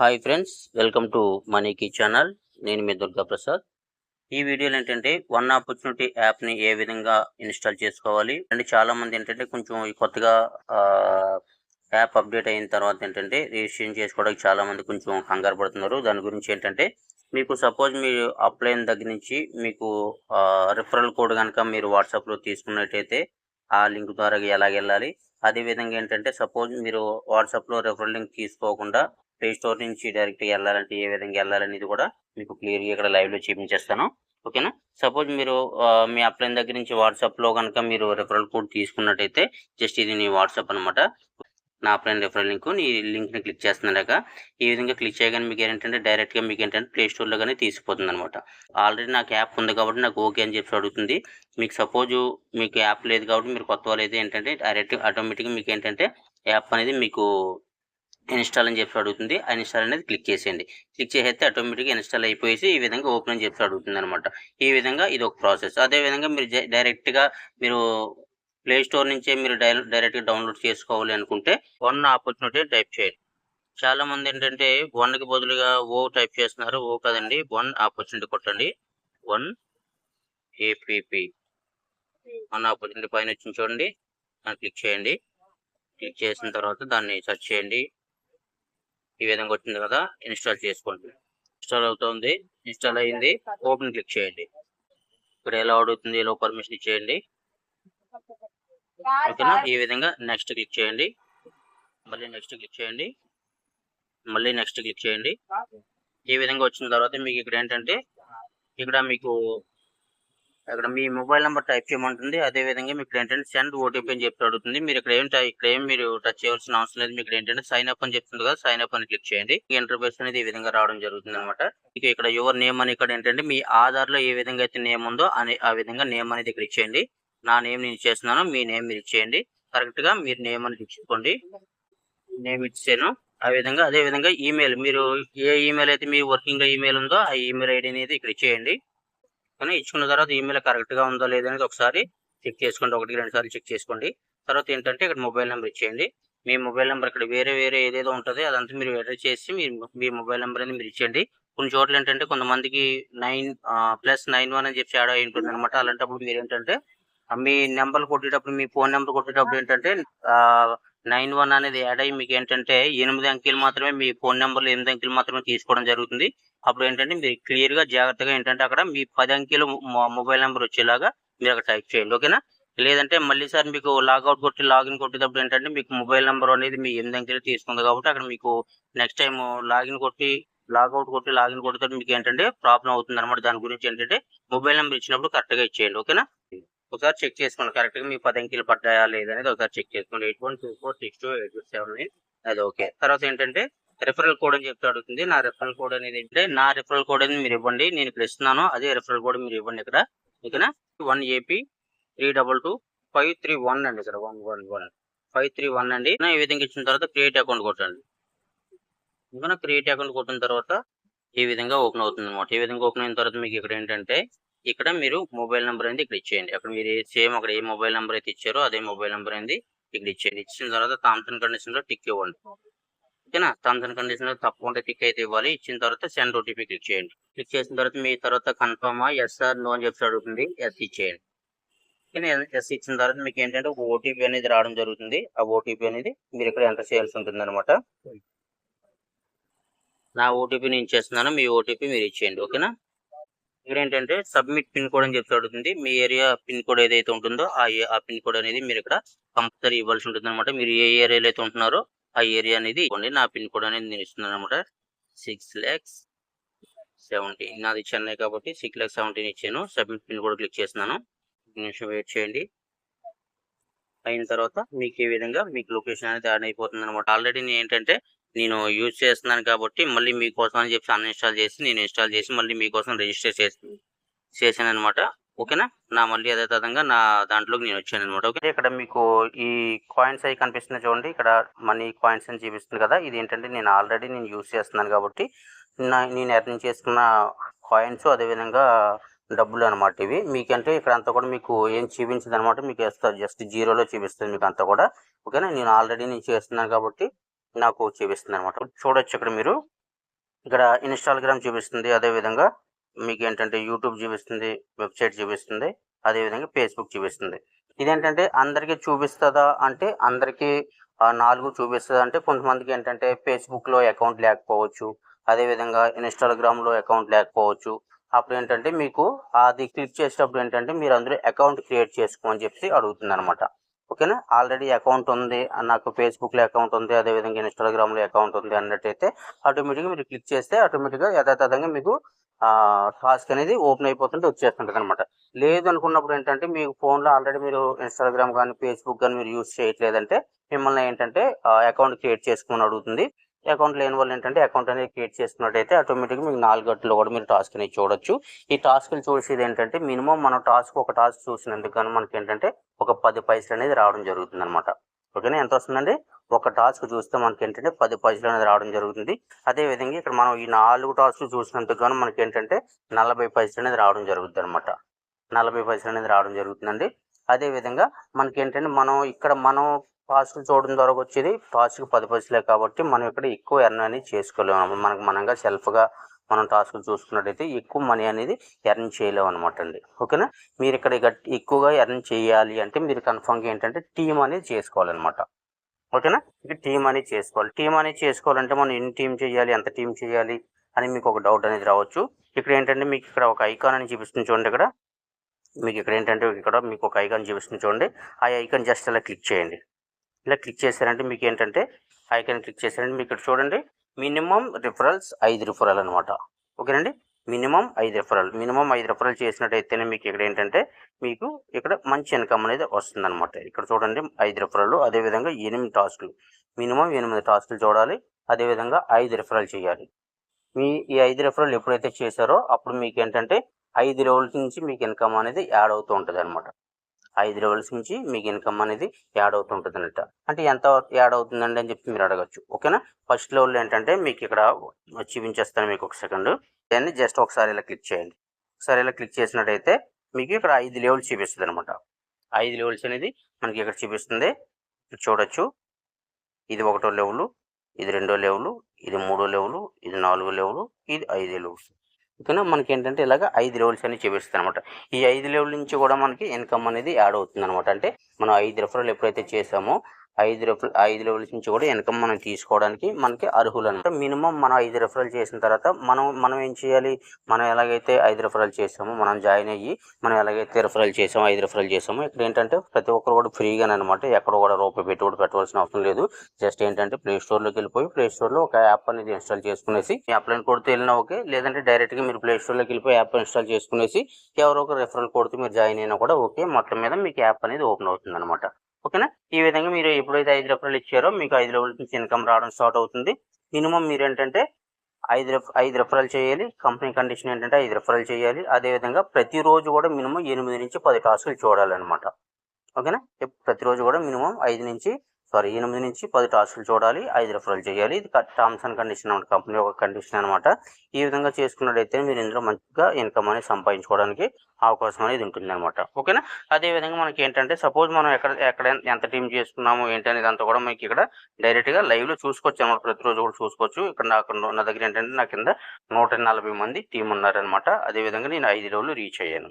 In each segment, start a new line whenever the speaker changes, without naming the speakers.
Hi friends welcome to మనీకి channel నేను మీ దుర్గా ప్రసాద్. ఈ వీడియోలో ఏంటంటే వన్ ఆపర్చునిటీ యాప్ని ఏ విధంగా ఇన్స్టాల్ చేసుకోవాలి? అంటే చాలా మంది ఏంటంటే కొంచెం కొత్తగా యాప్ అప్డేట్ అయిన తర్వాత ఏంటంటే రిజిస్ట్రేషన్ చేసుకోవడానికి చాలా మంది కొంచెం కంగారు పడుతున్నారు. దాని గురించి ఏంటంటే మీకు సపోజ్ మీరు అప్లై అయిన దగ్గర నుంచి మీకు రిఫరల్ కోడ్ కనుక మీరు వాట్సాప్లో తీసుకున్నట్టయితే ఆ లింక్ ద్వారా ఎలాగ వెళ్ళాలి అదే విధంగా ఏంటంటే సపోజ్ మీరు వాట్సాప్లో రిఫరల్ లింక్ తీసుకోకుండా ప్లే స్టోర్ నుంచి డైరెక్ట్ వెళ్ళాలంటే ఏ విధంగా వెళ్ళాలనేది కూడా మీకు క్లియర్గా ఇక్కడ లైవ్లో చూపించేస్తాను. ఓకేనా సపోజ్ మీరు ఆ, మీ అప్లైన్ దగ్గర నుంచి వాట్సాప్లో కనుక మీరు రెఫరల్ కోడ్ తీసుకున్నట్టయితే జస్ట్ ఇది నీ వాట్సాప్ అనమాట నా అప్లైన్ రెఫరల్ లింక్ నీ లింక్ని క్లిక్ చేస్తున్నాక ఈ విధంగా క్లిక్ చేయగానే మీకు ఏంటంటే డైరెక్ట్గా మీకు ఏంటంటే ప్లే స్టోర్లో కానీ తీసిపోతుంది అనమాట ఆల్రెడీ నాకు యాప్ ఉంది కాబట్టి నాకు ఓకే అని చెప్పి అడుగుతుంది. మీకు సపోజ్ మీకు యాప్ లేదు కాబట్టి మీరు కొత్త వాళ్ళు అయితే ఏంటంటే డైరెక్ట్ ఆటోమేటిక్గా మీకు ఏంటంటే యాప్ అనేది మీకు ఇన్స్టాల్ అని చెప్పి అడుగుతుంది. ఆ ఇన్స్టాల్ అనేది క్లిక్ చేసేయండి. క్లిక్ చేసేస్తే ఆటోమేటిక్గా ఇన్స్టాల్ అయిపోయేసి ఈ విధంగా ఓపెన్ అని చెప్పి అడుగుతుంది అనమాట ఈ విధంగా ఇది ఒక ప్రాసెస్. అదే విధంగా మీరు డైరెక్ట్గా మీరు ప్లే స్టోర్ నుంచే మీరు డై డైరెక్ట్గా డౌన్లోడ్ చేసుకోవాలి అనుకుంటే వన్ ఆపర్చునిటీ టైప్ చేయండి. చాలా మంది ఏంటంటే వన్కి బదులుగా ఓ టైప్ చేస్తున్నారు. ఓ కదండి వన్ ఆపర్చునిటీ కొట్టండి. One APP. వన్ ఆపర్చునిటీ పైన వచ్చింది చూడండి. దాన్ని క్లిక్ చేయండి. క్లిక్ చేసిన తర్వాత దాన్ని సెర్చ్ చేయండి. ఈ విధంగా వచ్చింది కదా ఇన్స్టాల్ చేసుకోండి. ఇన్స్టాల్ అవుతుంది. ఇన్స్టాల్ అయింది. ఓపెన్ క్లిక్ చేయండి. ఇక్కడ ఎలా అడుగుతుంది ఎలా పర్మిషన్ ఇచ్చేయండి. ఓకేనా ఈ విధంగా నెక్స్ట్ క్లిక్ చేయండి. మళ్ళీ నెక్స్ట్ క్లిక్ చేయండి. మళ్ళీ నెక్స్ట్ క్లిక్ చేయండి. ఈ విధంగా వచ్చిన తర్వాత మీకు ఇక్కడ ఏంటంటే ఇక్కడ మీకు ఇక్కడ మీ మొబైల్ నెంబర్ టైప్ చేయమంటుంది. అదే విధంగా మీకు ఏంటంటే సెండ్ ఓటీపీ అని చెప్పి అడుగుతుంది. మీరు ఇక్కడ ఏం టై- ఇక్కడ ఏం మీరు టచ్ చేయాల్సిన అవసరం లేదు. మీకు ఏంటంటే సైన్ అప్ అని చెప్తుంది కదా సైన్ అప్ అని క్లిక్ చేయండి. ఇంటర్ఫేస్ అనేది ఈ విధంగా రావడం జరుగుతుంది అనమాట ఇక ఇక్కడ యువర్ నేమ్ అని ఇక్కడ ఏంటంటే మీ ఆధార్లో ఏ విధంగా అయితే నేమ్ ఉందో అనే ఆ విధంగా నేమ్ అనేది ఇక్కడ ఇచ్చేయండి. నా నేమ్ నేను ఇచ్చేస్తున్నాను మీ నేమ్ మీరు ఇచ్చేయండి. కరెక్ట్గా మీరు నేమ్ అనేది ఇచ్చుకోండి. నేమ్ ఇచ్చాను ఆ విధంగా అదే విధంగా ఈమెయిల్ మీరు ఏ ఈమెయిల్ అయితే మీ వర్కింగ్ ఈమెయిల్ ఉందో ఆ ఈమెయిల్ ఐడి అనేది ఇక్కడ ఇచ్చేయండి. కానీ ఇచ్చుకున్న తర్వాత ఈమెయిల్ కరెక్ట్గా ఉందో లేదనేది ఒకసారి చెక్ చేసుకోండి. ఒకటి రెండు సార్లు చెక్ చేసుకోండి. తర్వాత ఏంటంటే ఇక్కడ మొబైల్ నెంబర్ ఇచ్చేయండి. మీ మొబైల్ నెంబర్ ఇక్కడ వేరే వేరే ఏదేదో ఉంటుంది అదంతా మీరు ఎంటర్ చేసి మీరు మీ మొబైల్ నెంబర్ అనేది మీరు ఇచ్చేయండి. కొన్ని చోట్ల ఏంటంటే కొంతమందికి నైన్ ప్లస్ నైన్ వన్ అని చెప్పి యాడ్ అయి ఉంటుంది అనమాట అలాంటప్పుడు మీరు ఏంటంటే మీ నెంబర్ కొట్టేటప్పుడు మీ ఫోన్ నెంబర్ కొట్టేటప్పుడు ఏంటంటే నైన్ వన్ అనేది యాడ్ అయ్యి మీకు ఏంటంటే ఎనిమిది అంకెలు మాత్రమే మీ ఫోన్ నెంబర్లో ఎనిమిది అంకెలు మాత్రమే తీసుకోవడం జరుగుతుంది. అప్పుడు ఏంటంటే మీరు క్లియర్గా జాగ్రత్తగా ఏంటంటే అక్కడ మీ పది అంకెలు మొబైల్ నెంబర్ వచ్చేలాగా మీరు అక్కడ టైప్ చేయండి. ఓకేనా? లేదంటే మళ్ళీ సార్ మీకు లాగౌట్ కొట్టి లాగిన్ కొట్టేటప్పుడు ఏంటంటే మీకు మొబైల్ నెంబర్ అనేది మీ ఎనిమిది అంకెలు తీసుకుంది కాబట్టి అక్కడ మీకు నెక్స్ట్ టైం లాగిన్ కొట్టి లాగౌట్ కొట్టి లాగిన్ కొడితే మీకు ఏంటంటే ప్రాబ్లం అవుతుంది అనమాట దాని గురించి ఏంటంటే మొబైల్ నెంబర్ ఇచ్చినప్పుడు కరెక్ట్గా ఇచ్చేయండి. ఓకేనా? ఒకసారి చెక్ చేసుకోండి. కరెక్ట్గా మీ పది అంకెలు పడ్డాయా లేదనేది ఒకసారి చెక్ చేసుకోండి. Eight one two four six two eight seven అది ఓకే తర్వాత ఏంటంటే రెఫరల్ కోడ్ అని చెప్తే అడుగుతుంది. నా రెఫరల్ కోడ్ అనేది ఏంటంటే నా రెఫరల్ కోడ్ అనేది మీరు ఇవ్వండి. నేను ఇక్కడ ఇస్తున్నాను. అదే రెఫరల్ కోడ్ మీరు ఇవ్వండి ఇక్కడ. ఓకేనా? One AP three double two five three one అండి ఇక్కడ one one one five three one అండి. ఈ విధంగా ఇచ్చిన తర్వాత క్రియేట్ అకౌంట్ కొట్టండి. ఇంకా క్రియేట్ అకౌంట్ కొట్టిన తర్వాత ఈ విధంగా ఓపెన్ అవుతుంది అనమాట ఈ విధంగా ఓపెన్ అయిన తర్వాత మీకు ఇక్కడ ఏంటంటే ఇక్కడ మీరు మొబైల్ నెంబర్ అనేది ఇక్కడ ఇచ్చేయండి. అక్కడ మీరు సేమ్ అక్కడ ఏ మొబైల్ నెంబర్ అయితే ఇచ్చారో అదే మొబైల్ నెంబర్ అనేది ఇక్కడ ఇచ్చేయండి. ఇచ్చిన తర్వాత టర్మ్స్ అండ్ కండిషన్లో టిక్ ఇవ్వండి. ఓకేనా? టర్మ్స్ అండ్ కండిషన్లో తప్పకుండా టిక్ అయితే ఇవ్వాలి. ఇచ్చిన తర్వాత సెండ్ ఓటీపీ క్లిక్ చేయండి. క్లిక్ చేసిన తర్వాత మీ తర్వాత కన్ఫర్మ్ ఎస్ ఆర్ నో అని చెప్పి అడుగుతుంది. ఎస్ ఇచ్చేయండి. ఓకేనా? ఎస్ ఇచ్చిన తర్వాత మీకు ఏంటంటే ఒక ఓటీపీ అనేది రావడం జరుగుతుంది. ఆ ఓటీపీ అనేది మీరు ఇక్కడ ఎంటర్ చేయాల్సి ఉంటుంది అనమాట నా ఓటీపీ నేను ఇచ్చేస్తున్నాను మీ ఓటీపీ మీరు ఇచ్చేయండి. ఓకేనా? ఏంటంటే సబ్మిట్ పిన్ కోడ్ అని చెప్పి అడుగుతుంది. మీ ఏరియా పిన్ కోడ్ ఏదైతే ఉంటుందో ఆ ఏ- ఆ పిన్ కోడ్ అనేది మీరు ఇక్కడ కంపల్సరీ ఇవ్వాల్సి ఉంటుంది అనమాట మీరు ఏ ఏరియాలో అయితే ఉంటున్నారో ఆ ఏరియా అనేది ఇవ్వండి. నా పిన్ కోడ్ అనేది నేను ఇస్తున్నాను అనమాట సిక్స్ ల్యాక్స్ సెవెంటీన్ నాది చెన్నై కాబట్టి సిక్స్ ల్యాక్స్ సెవెంటీన్ ఇచ్చాను. సబ్మిట్ పిన్ కోడ్ క్లిక్ చేస్తున్నాను. నిమిషం వెయిట్ చేయండి. అయిన తర్వాత మీకు ఈ విధంగా మీకు లొకేషన్ అనేది యాడ్ అయిపోతుంది అనమాట ఆల్రెడీ నేను ఏంటంటే నేను యూజ్ చేస్తున్నాను కాబట్టి మళ్ళీ మీకోసం అని చెప్పి అన్ఇన్స్టాల్ చేసి నేను ఇన్స్టాల్ చేసి మళ్ళీ మీకోసం రిజిస్టర్ చేసి చేశాను అనమాట ఓకేనా? నా మళ్ళీ అదే విధంగా నా దాంట్లోకి నేను వచ్చాను అనమాట ఓకే? ఇక్కడ మీకు ఈ కాయిన్స్ అవి కనిపిస్తుంది చూడండి. ఇక్కడ మనీ కాయిన్స్ అని చూపిస్తుంది కదా. ఇది ఏంటంటే నేను ఆల్రెడీ నేను యూజ్ చేస్తున్నాను కాబట్టి నా నేను ఎర్న్ చేసుకున్న కాయిన్స్ అదేవిధంగా డబ్బులు అనమాట ఇవి. మీకంటే ఇక్కడ అంతా కూడా మీకు ఏం చూపించదు అనమాట మీకు వేస్తారు జస్ట్ జీరోలో చూపిస్తుంది మీకు అంతా కూడా. ఓకేనా? నేను ఆల్రెడీ నేను చేస్తున్నాను కాబట్టి నాకు చూపిస్తుంది అనమాట చూడొచ్చు ఇక్కడ మీరు. ఇక్కడ ఇన్స్టాగ్రామ్ చూపిస్తుంది అదే విధంగా మీకు ఏంటంటే యూట్యూబ్ చూపిస్తుంది వెబ్సైట్ చూపిస్తుంది అదే విధంగా ఫేస్బుక్ చూపిస్తుంది. ఇదేంటంటే అందరికీ చూపిస్తుందా అంటే అందరికీ నాలుగు చూపిస్తుంది అంటే కొంతమందికి ఏంటంటే ఫేస్బుక్లో అకౌంట్ లేకపోవచ్చు అదే విధంగా ఇన్స్టాగ్రామ్లో అకౌంట్ లేకపోవచ్చు. అప్పుడు ఏంటంటే మీకు అది క్లిక్ చేసేటప్పుడు ఏంటంటే మీరు అందులో అకౌంట్ క్రియేట్ చేసుకోమని చెప్పి అడుగుతుంది అనమాట ఓకేనా? ఆల్రెడీ అకౌంట్ ఉంది. నాకు ఫేస్బుక్లో అకౌంట్ ఉంది. అదే విధంగా ఇన్స్టాగ్రామ్లో అకౌంట్ ఉంది అన్నట్టయితే ఆటోమేటిక్గా మీరు క్లిక్ చేస్తే ఆటోమేటిక్గా యథాతథంగా మీకు టాస్క్ అనేది ఓపెన్ అయిపోతుంటే వచ్చేస్తుంటుంది అనమాట లేదు అనుకున్నప్పుడు ఏంటంటే మీకు ఫోన్లో ఆల్రెడీ మీరు ఇన్స్టాగ్రామ్ కానీ ఫేస్బుక్ కానీ మీరు యూజ్ చేయట్లేదంటే మిమ్మల్ని ఏంటంటే అకౌంట్ క్రియేట్ చేసుకోమని అడుగుతుంది. అకౌంట్ లేని వాళ్ళు ఏంటంటే అకౌంట్ అనేది క్రియేట్ చేసుకున్నట్టయితే ఆటోమేటిక్గా మీకు నాలుగు గంటల్లో కూడా మీరు టాస్క్ అనేది చూడొచ్చు. ఈ టాస్క్లు చూసేది ఏంటంటే మినిమం మనం టాస్క్ ఒక టాస్క్ చూసినందుకు కానీ మనకి ఏంటంటే ఒక పది పైసలు అనేది రావడం జరుగుతుంది అనమాట ఓకేనా? ఎంత వస్తుందండి? ఒక టాస్క్ చూస్తే మనకి ఏంటంటే పది పైసలు అనేది రావడం జరుగుతుంది. అదే విధంగా ఇక్కడ మనం ఈ నాలుగు టాస్క్లు చూసినందుకు గాను మనకి ఏంటంటే నలభై పైసలు అనేది రావడం జరుగుతుంది అనమాట నలభై పైసలు అనేది రావడం జరుగుతుందండి. అదే విధంగా మనకి ఏంటంటే మనం ఇక్కడ మనం టాస్క్లు చూడడం ద్వారా వచ్చేది టాస్క్ పది పైసలే కాబట్టి మనం ఇక్కడ ఎక్కువ ఎర్న్ అనేది చేసుకోలేము. మనకు మనంగా సెల్ఫ్గా మనం టాస్క్లు చూసుకున్నట్టయితే ఎక్కువ మనీ అనేది ఎర్న్ చేయలేము అనమాట అండి. ఓకేనా మీరు ఇక్కడ ఎక్కువగా ఎర్న్ చేయాలి అంటే మీరు కన్ఫామ్గా ఏంటంటే టీం అనేది చేసుకోవాలన్నమాట. ఓకేనా ఇక టీం అనేది చేసుకోవాలి. టీం అనేది చేసుకోవాలంటే మనం ఎన్ని టీం చేయాలి ఎంత టీం చేయాలి అని మీకు ఒక డౌట్ అనేది రావచ్చు. ఇక్కడ ఏంటంటే మీకు ఇక్కడ ఒక ఐకాన్ అని చూపిస్తుంది చూడండి ఇక్కడ. మీకు ఇక్కడ ఏంటంటే ఇక్కడ మీకు ఒక ఐకాన్ చూపిస్తుంది చూడండి. ఆ ఐకాన్ జస్ట్ అలా క్లిక్ చేయండి. ఇలా క్లిక్ చేశారంటే మీకు ఏంటంటే ఐకాన్ క్లిక్ చేశారంటే మీకు ఇక్కడ చూడండి మినిమం రిఫరల్స్ ఐదు రిఫరల్ అనమాట ఓకేనండి? మినిమం ఐదు రిఫరల్ మినిమం ఐదు రిఫరల్ చేసినట్టయితేనే మీకు ఇక్కడ ఏంటంటే మీకు ఇక్కడ మంచి ఇన్కమ్ అనేది వస్తుందన్నమాట. ఇక్కడ చూడండి ఐదు రిఫరల్ అదేవిధంగా ఎనిమిది టాస్కులు మినిమం ఎనిమిది టాస్కులు చూడాలి అదేవిధంగా ఐదు రిఫరల్ చేయాలి. మీ ఈ ఐదు రిఫరల్ ఎప్పుడైతే చేశారో అప్పుడు మీకు ఏంటంటే ఐదు రోజుల నుంచి మీకు ఇన్కమ్ అనేది యాడ్ అవుతూ ఉంటుంది అనమాట ఐదు లెవెల్స్ నుంచి మీకు ఇన్కమ్ అనేది యాడ్ అవుతుంటుంది అన్నట్టు అంటే ఎంత యాడ్ అవుతుందండి అని చెప్పి మీరు అడగచ్చు. ఓకేనా? ఫస్ట్ లెవెల్ ఏంటంటే మీకు ఇక్కడ చూపించేస్తాను మీకు ఒక సెకండ్. దాన్ని జస్ట్ ఒకసారి ఇలా క్లిక్ చేయండి. ఒకసారి ఇలా క్లిక్ చేసినట్టయితే మీకు ఇక్కడ ఐదు లెవెల్స్ చూపిస్తుంది అనమాట ఐదు లెవెల్స్ అనేది మనకి ఇక్కడ చూపిస్తుంది. చూడొచ్చు. ఇది ఒకటో లెవెలు ఇది రెండో లెవెలు ఇది మూడో లెవెలు ఇది నాలుగో లెవెలు ఇది ఐదో లెవెల్స్. ఓకేనా? మనకి ఏంటంటే ఇలాగ ఐదు లెవెల్స్ అని చూపిస్తుంది అనమాట ఈ ఐదు లెవెల్ నుంచి కూడా మనకి ఇన్కమ్ అనేది యాడ్ అవుతుంది అనమాట అంటే మనం ఐదు రెఫరల్ ఎప్పుడైతే చేసామో ఐదు రెఫరల్ ఐదు లెవెల్స్ నుంచి కూడా ఇన్కమ్ మనం తీసుకోవడానికి మనకి అర్హులు అనమాట మినిమం మనం ఐదు రెఫరల్ చేసిన తర్వాత మనం మనం ఏం చేయాలి? మనం ఎలాగైతే ఐదు రెఫరల్ చేసామో మనం జాయిన్ అయ్యి మనం ఎలాగైతే రెఫరల్ చేసామో ఐదు రెఫరల్ చేసామో ఇక్కడ ఏంటంటే ప్రతి ఒక్కరు కూడా ఫ్రీగానే అనమాట. ఎక్కడ కూడా రూపాయి పెట్టుబడి పెట్టవలసిన అవసరం లేదు. జస్ట్ ఏంటంటే ప్లే స్టోర్లోకి వెళ్ళిపోయి ప్లే స్టోర్లో ఒక యాప్ అనేది ఇన్స్టాల్ చేసుకునేసి ఈ కొడుతూ వెళ్ళినా ఓకే. లేదంటే డైరెక్ట్గా మీరు ప్లే స్టోర్లోకి వెళ్ళిపోయి యాప్ ఇన్స్టాల్ చేసుకునేసి ఎవరో ఒక రెఫరల్ కొడుతూ మీరు జాయిన్ అయినా కూడా ఓకే. మొత్తం మీద మీకు యాప్ అనేది ఓపెన్ అవుతుంది అనమాట ఓకేనా? ఈ విధంగా మీరు ఎప్పుడైతే ఐదు రెఫరల్ ఇచ్చారో మీకు ఐదు లెవెల్ నుంచి ఇన్కమ్ రావడం స్టార్ట్ అవుతుంది. మినిమం మీరు ఏంటంటే ఐదు ఐదు రెఫరల్ చేయాలి. కంపెనీ కండిషన్ ఏంటంటే ఐదు రెఫరల్ చేయాలి. అదేవిధంగా ప్రతిరోజు కూడా మినిమం ఎనిమిది నుంచి పది టాస్కులు చూడాలన్నమాట. ఓకేనా? ప్రతిరోజు కూడా మినిమం ఐదు నుంచి సారీ ఎనిమిది నుంచి పది టాస్కులు చూడాలి ఐదు రిఫరల్ చేయాలి. ఇది టర్మ్స్ అండ్ కండిషన్ అన్నమాట కంపెనీ ఒక కండిషన్ అనమాట ఈ విధంగా చేసుకున్నట్టయితే మీరు ఇందులో మంచిగా ఇన్కమ్ అనేది సంపాదించుకోవడానికి అవకాశం అనేది ఉంటుంది అనమాట ఓకేనా? అదే విధంగా మనకి ఏంటంటే సపోజ్ మనం ఎక్కడ ఎక్కడ ఎంత టీం చేసుకున్నాము ఏంటి అనేది అంతా కూడా మనకి ఇక్కడ డైరెక్ట్గా లైవ్లో లైవ్లో చూసుకోవచ్చు అనమాట ప్రతిరోజు కూడా చూసుకోవచ్చు. ఇక్కడ నాకు నా దగ్గర ఏంటంటే నా కింద నూట నలభై మంది టీం ఉన్నారనమాట అదే విధంగా నేను ఐదు రోజులు రీచ్ అయ్యాను.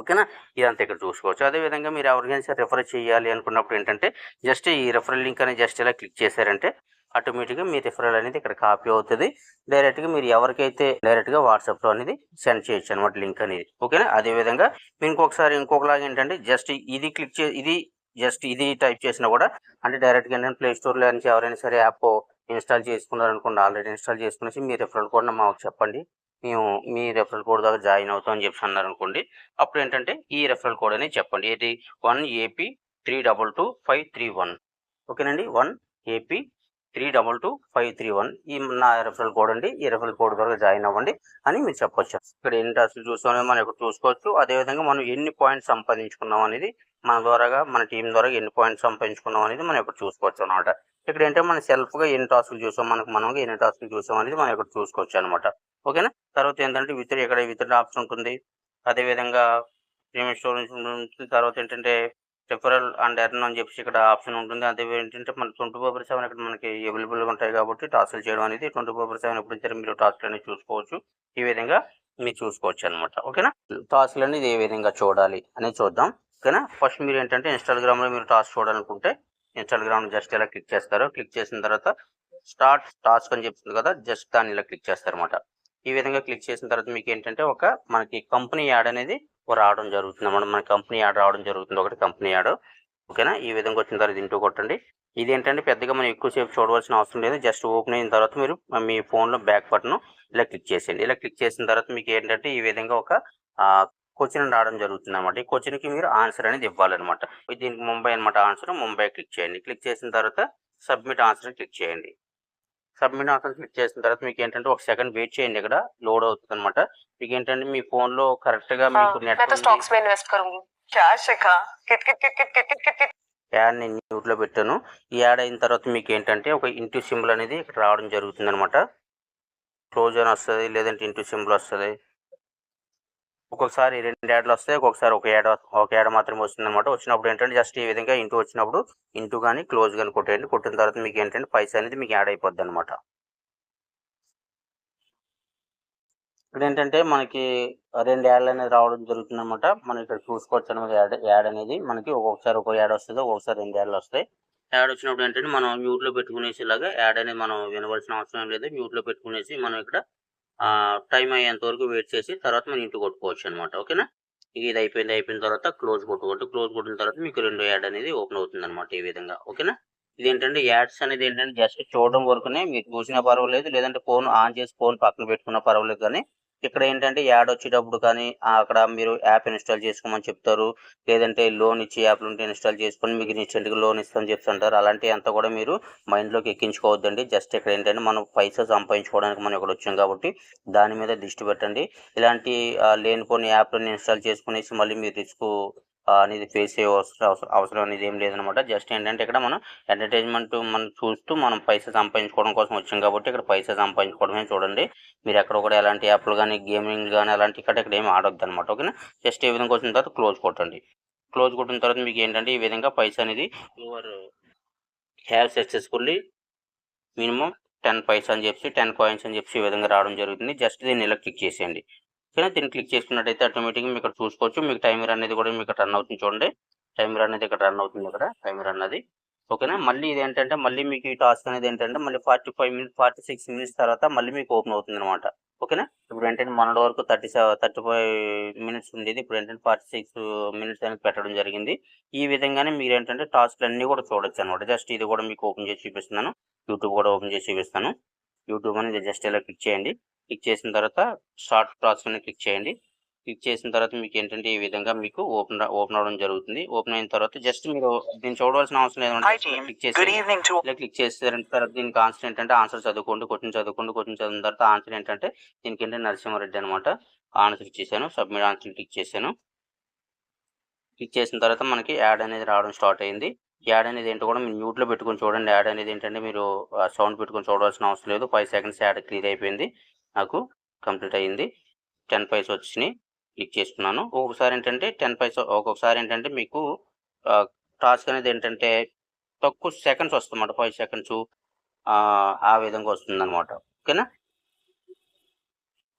ఓకేనా? ఇదంతా ఇక్కడ చూసుకోవచ్చు. అదే విధంగా మీరు ఎవరికైనా సరే రెఫర్ చేయాలి అనుకున్నప్పుడు ఏంటంటే జస్ట్ ఈ రెఫరల్ లింక్ అనేది జస్ట్ ఇలా క్లిక్ చేశారంటే ఆటోమేటిక్గా మీ రిఫరల్ అనేది ఇక్కడ కాపీ అవుతుంది. డైరెక్ట్గా మీరు ఎవరికైతే డైరెక్ట్గా వాట్సాప్లో అనేది సెండ్ చేయొచ్చు అనమాట లింక్ అనేది. ఓకేనా? అదే విధంగా మీరు ఇంకొకసారి ఇంకొకలాగా ఏంటంటే జస్ట్ ఇది క్లిక్ చే ఇది జస్ట్ ఇది టైప్ చేసినా కూడా అంటే డైరెక్ట్గా ఏంటంటే ప్లే స్టోర్లో నుంచి ఎవరైనా సరే యాప్ ఇన్స్టాల్ చేసుకున్నారనుకోండి ఆల్రెడీ ఇన్స్టాల్ చేసుకునేసి మీ రిఫరల్ కూడా మాకు చెప్పండి. మేము మీ రెఫరల్ కోడ్ ద్వారా జాయిన్ అవుతాం అని చెప్పి అన్నారు అనుకోండి అప్పుడు ఏంటంటే ఈ రెఫరల్ కోడ్ అనేది చెప్పండి. ఏది? One AP three double two five three one ఓకేనండి? One AP three double two five three one ఈ నా రెఫరల్ కోడ్ అండి. ఈ రెఫరల్ కోడ్ ద్వారా జాయిన్ అవ్వండి అని మీరు చెప్పొచ్చు. ఇక్కడ ఎన్ని టాస్క్లు చూసుకోవాలి మనం ఇక్కడ చూసుకోవచ్చు. అదేవిధంగా మనం ఎన్ని పాయింట్స్ సంపాదించుకున్నాం అనేది మన ద్వారాగా మన టీం ద్వారా ఎన్ని పాయింట్స్ సంపాదించుకున్నాం అనేది మనం ఇక్కడ చూసుకోవచ్చు అనమాట ఇక్కడ ఏంటంటే మనం సెల్ఫ్గా ఎన్ని టాస్క్లు చూసాం మనకు మనం ఎన్ని టాస్క్లు చూసాం అనేది మనం ఇక్కడ చూసుకోవచ్చు అనమాట ఓకేనా? తర్వాత ఏంటంటే విత్ ఇక్కడ విత్ ఆప్షన్ ఉంటుంది. అదేవిధంగా ప్రీమియం స్టోర్ నుంచి తర్వాత ఏంటంటే రిఫరల్ అండ్ ఎర్న్ అని చెప్పేసి ఇక్కడ ఆప్షన్ ఉంటుంది. అదే ఏంటంటే మన ట్వంటీ ఫోర్ బై సెవెన్ ఇక్కడ మనకి అవైలబుల్గా ఉంటాయి కాబట్టి టాస్క్లు చేయడం అనేది ట్వంటీ ఫోర్ బై సెవెన్ ఎప్పుడైతే మీరు టాస్క్లు అనేది చూసుకోవచ్చు. ఈ విధంగా మీరు చూసుకోవచ్చు అనమాట ఓకేనా? టాస్క్లు అనేది ఏ విధంగా చూడాలి అనేది చూద్దాం. ఓకేనా? ఫస్ట్ మీరు ఏంటంటే ఇన్స్టాగ్రామ్లో మీరు టాస్క్ చూడాలనుకుంటే ఇన్స్టాగ్రామ్ జస్ట్ ఇలా క్లిక్ చేస్తారు. క్లిక్ చేసిన తర్వాత స్టార్ట్ టాస్క్ అని చెప్తుంది కదా జస్ట్ దాన్ని ఇలా క్లిక్ చేస్తారు అనమాట ఈ విధంగా క్లిక్ చేసిన తర్వాత మీకు ఏంటంటే ఒక మనకి కంపెనీ యాడ్ అనేది రావడం జరుగుతుంది. అన్నమాట మన కంపెనీ యాడ్ రావడం జరుగుతుంది. ఒకటి కంపెనీ యాడ్. ఓకేనా? ఈ విధంగా వచ్చిన తర్వాత ఇంటూ కొట్టండి ఇది ఏంటంటే పెద్దగా మనం ఎక్కువసేపు చూడవలసిన అవసరం లేదు. జస్ట్ ఓపెన్ అయిన తర్వాత మీరు మీ ఫోన్లో బ్యాక్ బటన్ ఇలా క్లిక్ చేసేయండి. ఇలా క్లిక్ చేసిన తర్వాత మీకు ఏంటంటే ఈ విధంగా ఒక క్వశ్చన్ రావడం జరుగుతుంది అనమాట ఈ క్వశ్చన్కి మీరు ఆన్సర్ అనేది ఇవ్వాలన్నమాట. దీనికి ముంబై అనమాట ఆన్సర్. ముంబై క్లిక్ చేయండి. క్లిక్ చేసిన తర్వాత సబ్మిట్ ఆన్సర్ క్లిక్ చేయండి. సబ్మిట్ ఆప్షన్ క్లిక్ చేసిన తర్వాత మీకు ఏంటంటే ఒక సెకండ్ వెయిట్ చేయండి ఇక్కడ. లోడ్ అవుతుంది అనమాట మీకు ఏంటంటే మీ ఫోన్లో కరెక్ట్గా మీకు యాడ్ నేను న్యూట్లో పెట్టాను. ఈ యాడ్ అయిన తర్వాత మీకు ఏంటంటే ఒక ఇంటూ సింబల్ అనేది ఇక్కడ రావడం జరుగుతుంది అనమాట క్లోజ్ అని వస్తుంది లేదంటే ఇంటూ సింబల్ వస్తుంది. ఒక్కొక్కసారి రెండు యాడ్లు వస్తాయి ఒక్కొక్కసారి ఒక యాడ్ ఒక యాడ్ మాత్రమే వస్తుంది అనమాట వచ్చినప్పుడు ఏంటంటే జస్ట్ ఈ విధంగా ఇంటూ వచ్చినప్పుడు ఇంటూ కానీ క్లోజ్ కానీ కొట్టేయండి. కొట్టిన తర్వాత మీకు ఏంటంటే పైసా అనేది మీకు యాడ్ అయిపోద్ది అనమాట ఇక్కడ ఏంటంటే మనకి రెండు యాడ్లు అనేది రావడం జరుగుతుంది అనమాట మనం ఇక్కడ చూసుకోవచ్చు అనమాట యాడ్ యాడ్ అనేది. మనకి ఒక్కొక్కసారి ఒక యాడ్ వస్తుంది ఒక్కొక్కసారి రెండు యాడ్లు వస్తాయి. యాడ్ వచ్చినప్పుడు ఏంటంటే మనం మ్యూట్లో పెట్టుకునేసి ఇలాగా యాడ్ అనేది మనం వినవలసిన అవసరం లేదు. మ్యూట్లో పెట్టుకునేసి మనం ఇక్కడ టైం అయ్యేంత వరకు వెయిట్ చేసి తర్వాత మనం ఇంటికి కొట్టుకోవచ్చు అనమాట ఓకేనా? ఇది అయిపోయింది అయిపోయిన తర్వాత క్లోజ్ కొట్టుకోవచ్చు క్లోజ్ కొట్టిన తర్వాత మీకు రెండో యాడ్ అనేది ఓపెన్ అవుతుంది అనమాట ఈ విధంగా. ఓకేనా? ఇది ఏంటంటే యాడ్స్ అనేది ఏంటంటే జస్ట్ చూడడం వరకునే మీరు చూసినా పర్వాలేదు లేదంటే ఫోన్ ఆన్ చేసి ఫోన్ పక్కన పెట్టుకున్నా పర్వాలేదు కానీ ఇక్కడ ఏంటంటే యాడ్ వచ్చేటప్పుడు కానీ అక్కడ మీరు యాప్ ఇన్స్టాల్ చేసుకోమని చెప్తారు. లేదంటే లోన్ ఇచ్చి యాప్లు ఉంటే ఇన్స్టాల్ చేసుకొని మీకు ఇన్స్టెంట్గా లోన్ ఇస్తామని చెప్తుంటారు. అలాంటి అంతా కూడా మీరు మైండ్లోకి ఎక్కించుకోవద్దండి. జస్ట్ ఇక్కడ ఏంటంటే మనం పైసా సంపాదించుకోవడానికి మనం ఇక్కడ వచ్చాం కాబట్టి దాని మీద దృష్టి పెట్టండి. ఇలాంటి లేనిపోని యాప్లను ఇన్స్టాల్ చేసుకునేసి మళ్ళీ మీరు రిస్క్ అనేది ఫేస్ అవసరం అవసరం- అవసరం అనేది ఏం లేదనమాట జస్ట్ ఏంటంటే ఇక్కడ మనం ఎంటర్టైన్మెంట్ మనం చూస్తూ మనం పైసా సంపాదించుకోవడం కోసం వచ్చాం కాబట్టి ఇక్కడ పైసా సంపాదించుకోవడమే చూడండి. మీరు ఎక్కడ కూడా ఎలాంటి యాప్లు కానీ గేమింగ్ కానీ అలాంటి ఇక్కడ ఇక్కడ ఏమి ఆడొద్దు అనమాట ఓకేనా జస్ట్ ఈ విధంగా వచ్చిన తర్వాత క్లోజ్ కొట్టండి. క్లోజ్ కొట్టిన తర్వాత మీకు ఏంటంటే ఈ విధంగా పైసా అనేది your have successfully minimum ten paisa అని చెప్పి టెన్ కాయిన్స్ అని చెప్పి ఈ విధంగా రావడం జరుగుతుంది. జస్ట్ దీన్ని ఇలా క్లిక్ చేసేయండి. ఓకేనా దీన్ని క్లిక్ చేసుకున్నట్టయితే ఆటోమేటిక్గా మీకు ఇక్కడ చూసుకోవచ్చు. మీకు టైమర్ అనేది కూడా మీకు రన్ అవుతుంది చూడండి. టైమర్ అనేది ఇక్కడ రన్ అవుతుంది ఇక్కడ. టైమర్ అన్నది. ఓకేనా మళ్ళీ ఇది ఏంటంటే మళ్ళీ మీకు ఈ టాస్క్ అనేది ఏంటంటే మళ్ళీ forty five minutes forty six minutes తర్వాత మళ్ళీ మీకు ఓపెన్ అవుతుంది అనమాట ఓకేనా ఇప్పుడు ఏంటంటే మన వరకు థర్టీ థర్టీ ఫైవ్ మినిట్స్ ఉండేది. ఇప్పుడు ఏంటంటే ఫార్టీ సిక్స్ మినిట్స్ అనేది పెట్టడం జరిగింది. ఈ విధంగానే మీరు ఏంటంటే టాస్క్లు అన్నీ కూడా చూడొచ్చు అనమాట జస్ట్ ఇది కూడా మీకు ఓపెన్ చేసి చూపిస్తున్నాను. యూట్యూబ్ కూడా ఓపెన్ చేసి చూపిస్తాను. యూట్యూబ్ అనేది జస్ట్ ఇలా క్లిక్ చేయండి. క్లిక్ చేసిన తర్వాత షార్ట్ అని క్లిక్ చేయండి. క్లిక్ చేసిన తర్వాత మీకు ఏంటంటే ఈ విధంగా మీకు ఓపెన్ ఓపెన్ అవడం జరుగుతుంది. ఓపెన్ అయిన తర్వాత జస్ట్ మీరు దీన్ని చూడవలసిన అవసరం
team,
క్లిక్ చేసి క్లిక్ చేసిన తర్వాత దీనికి ఆన్సర్ ఏంటంటే ఆన్సర్ చదువుకోండి క్వశ్చన్ చదువుకోండి క్వశ్చన్ చదివిన తర్వాత ఆన్సర్ ఏంటంటే దీనికి ఏంటంటే నరసింహారెడ్డి అనమాట ఆన్సర్ ఇచ్చేసాను సబ్మిట్ ఆన్సర్ క్లిక్ చేశాను. క్లిక్ చేసిన తర్వాత మనకి యాడ్ అనేది రావడం స్టార్ట్ అయింది. యాడ్ అనేది ఏంటో కూడా మీరు మ్యూట్లో పెట్టుకొని చూడండి. యాడ్ అనేది ఏంటంటే మీరు సౌండ్ పెట్టుకొని చూడవలసిన అవసరం లేదు. ఫైవ్ సెకండ్స్ యాడ్ క్లియర్ అయిపోయింది. నాకు కంప్లీట్ అయ్యింది. టెన్ పైస్ వచ్చినాయి. క్లిక్ చేసుకున్నాను ఒక్కొక్కసారి ఏంటంటే టెన్ పైస్ ఒక్కొక్కసారి ఏంటంటే మీకు టాస్క్ అనేది ఏంటంటే తక్కువ సెకండ్స్ వస్తుందన్నమాట. ఫైవ్ సెకండ్స్ ఆ విధంగా వస్తుందన్నమాట. ఓకేనా?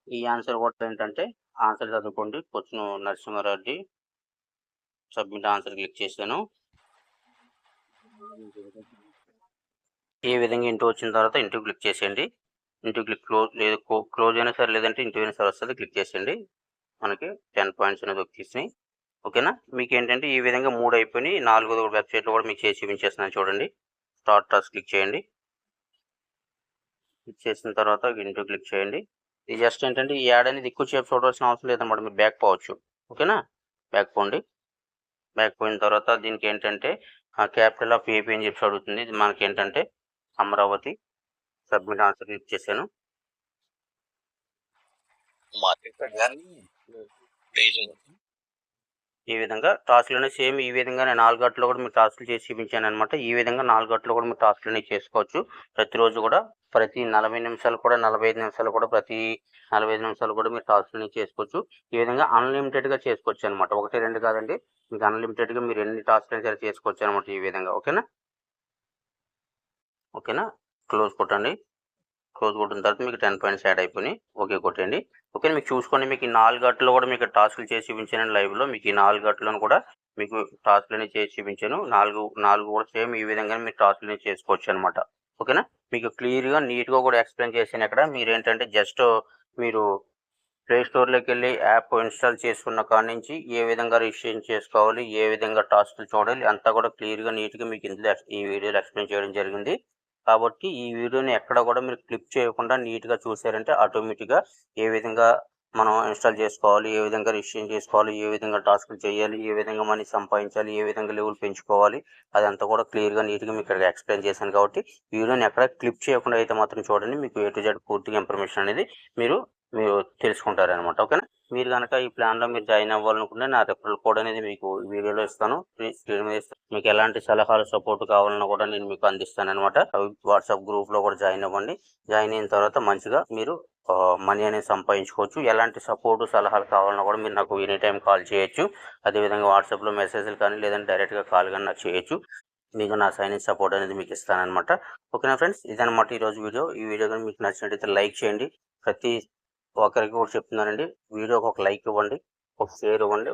ఈ ఆన్సర్ కూడా ఏంటంటే ఆన్సర్ చదువుకోండి. కొంచెం నరసింహారెడ్డి సబ్మిట్ ఆన్సర్ క్లిక్ చేశాను. ఈ విధంగా ఇంటూ వచ్చిన తర్వాత ఇంటూ క్లిక్ చేసేయండి. ఇంటూ క్లిక్ క్లోజ్ లేదు క్లోజ్ అయినా సరే లేదంటే ఇంటూ అయినా సరే వస్తుంది క్లిక్ చేసేయండి. మనకి టెన్ పాయింట్స్ అనేది వచ్చేసినాయి ఓకేనా? మీకు ఏంటంటే ఈ విధంగా మూడు అయిపోయినాయి. నాలుగోది వెబ్సైట్లో కూడా మీకు చేసి చూపించేస్తున్నాను చూడండి. స్టార్ట్ టాస్క్ క్లిక్ చేయండి. క్లిక్ చేసిన తర్వాత ఇంటూ క్లిక్ చేయండి. ఇది జస్ట్ ఏంటంటే ఈ యాడ్ అనేది ఎక్కువ చేపు చూడవలసిన అవసరం లేదన్నమాట మీరు బ్యాక్ పోవచ్చు. ఓకేనా? బ్యాక్ పోండి. బ్యాక్ పోయిన తర్వాత దీనికి ఏంటంటే క్యాపిటల్ ఆఫ్ ఏపీ అని చెప్పి అడుగుతుంది. ఇది మనకి ఏంటంటే అమరావతి. సబ్మిట్ ఆన్సర్ క్లిక్ చేశాను ఈ విధంగా టాస్క్లు సేమ్ ఈ విధంగా నేను నాలుగు గంటలు కూడా మీరు టాస్క్లు చేసి చూపించాను అనమాట ఈ విధంగా నాలుగు గంటలు కూడా మీరు టాస్క్లు అనేవి చేసుకోవచ్చు. ప్రతిరోజు కూడా ప్రతి నలభై నిమిషాలు కూడా నలభై ఐదు నిమిషాలు కూడా ప్రతి నలభై ఐదు నిమిషాలు కూడా మీరు టాస్క్లు అనేవి చేసుకోవచ్చు. ఈ విధంగా అన్లిమిటెడ్గా చేసుకోవచ్చు అనమాట ఒకటి రెండు కాదండి. మీకు అన్లిమిటెడ్గా మీరు ఎన్ని టాస్క్లు సరే చేసుకోవచ్చు అనమాట ఈ విధంగా. ఓకేనా? ఓకేనా? క్లోజ్ కొట్టండి. క్లోజ్ కొట్టిన తర్వాత మీకు టెన్ పాయింట్స్ యాడ్ అయిపోయినాయి. ఓకే కొట్టండి ఓకే మీకు చూసుకోండి. మీకు ఈ నాలుగు గంటలు కూడా మీకు టాస్క్లు చేసి చూపించాను లైవ్లో. మీకు ఈ నాలుగు గంటలను కూడా మీకు టాస్క్లని చేసి చూపించాను. నాలుగు నాలుగు కూడా సేమ్ ఈ విధంగా మీరు టాస్క్లని చేసుకోవచ్చు అనమాట ఓకేనా? మీకు క్లియర్గా నీట్గా కూడా ఎక్స్ప్లెయిన్ చేశాను ఇక్కడ మీరు ఏంటంటే జస్ట్ మీరు ప్లే స్టోర్లోకి వెళ్ళి యాప్ ఇన్స్టాల్ చేసుకున్న కాడ నుంచి ఏ విధంగా రిజిస్ట్రేషన్ చేసుకోవాలి ఏ విధంగా టాస్క్లు చూడాలి అంతా కూడా క్లియర్గా నీట్గా మీకు ఇందులో ఈ వీడియోలో ఎక్స్ప్లెయిన్ చేయడం జరిగింది. కాబట్టి ఈ వీడియోని ఎక్కడ కూడా మీరు క్లిక్ చేయకుండా నీట్గా చూసారంటే ఆటోమేటిక్గా ఏ విధంగా మనం ఇన్స్టాల్ చేసుకోవాలి ఏ విధంగా రిజిస్ట్రేషన్ చేసుకోవాలి ఏ విధంగా టాస్క్లు చేయాలి ఏ విధంగా మనీ సంపాదించాలి ఏ విధంగా లెవెల్ పెంచుకోవాలి అదంతా కూడా క్లియర్గా నీట్గా మీకు ఇక్కడ ఎక్స్ప్లెయిన్ చేశాను కాబట్టి వీడియోని ఎక్కడ క్లిక్ చేయకుండా అయితే మాత్రం చూడండి. మీకు ఏ టు జెడ్ పూర్తిగా ఇన్ఫర్మేషన్ అనేది మీరు మీరు తెలుసుకుంటారనమాట ఓకేనా? మీరు కనుక ఈ ప్లాన్లో మీరు జాయిన్ అవ్వాలనుకుంటే నా రెఫరల్ కోడ్ అనేది మీకు ఈ వీడియోలో ఇస్తాను. స్క్రీన్ మీద మీకు ఎలాంటి సలహాలు సపోర్ట్ కావాలన్నా కూడా నేను మీకు అందిస్తాను అనమాట వాట్సాప్ గ్రూప్లో కూడా జాయిన్ అవ్వండి. జాయిన్ అయిన తర్వాత మంచిగా మీరు మనీ అనేది సంపాదించుకోవచ్చు. ఎలాంటి సపోర్టు సలహాలు కావాలన్నా కూడా మీరు నాకు ఎనీ టైం కాల్ చేయొచ్చు. అదేవిధంగా వాట్సాప్లో మెసేజ్లు కానీ లేదంటే డైరెక్ట్గా కాల్ కానీ నాకు చేయొచ్చు. మీకు నా సైన్ సపోర్ట్ అనేది మీకు ఇస్తానన్నమాట. ఓకేనా ఫ్రెండ్స్? ఇదన్నమాట ఈరోజు వీడియో. ఈ వీడియో కానీ మీకు నచ్చినట్టయితే లైక్ చేయండి. ప్రతి ఒకరికి కూడా చెప్తున్నానండి. వీడియోకి ఒక లైక్ ఇవ్వండి. ఒక షేర్ ఇవ్వండి.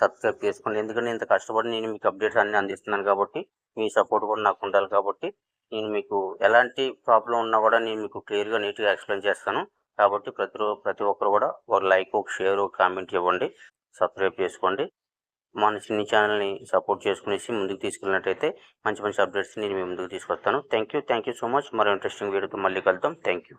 సబ్స్క్రైబ్ చేసుకోండి. ఎందుకంటే ఇంత కష్టపడి నేను మీకు అప్డేట్స్ అన్ని అందిస్తున్నాను కాబట్టి మీ సపోర్ట్ కూడా నాకు ఉండాలి కాబట్టి నేను మీకు ఎలాంటి ప్రాబ్లం ఉన్నా కూడా నేను మీకు క్లియర్గా నీట్గా ఎక్స్ప్లెయిన్ చేస్తాను. కాబట్టి ప్రతి ప్రతి ఒక్కరు కూడా ఒక లైక్ ఒక షేర్ ఒక కామెంట్ ఇవ్వండి. సబ్స్క్రైబ్ చేసుకోండి. మన చిన్ని ఛానల్ని సపోర్ట్ చేసుకునేసి ముందుకు తీసుకెళ్ళినట్టయితే మంచి మంచి అప్డేట్స్ నేను మీ ముందుకు తీసుకొస్తాను. Thank you thank you so much. మరో ఇంట్రెస్టింగ్ వీడియోతో మళ్ళీ కలుద్దాం. Thank you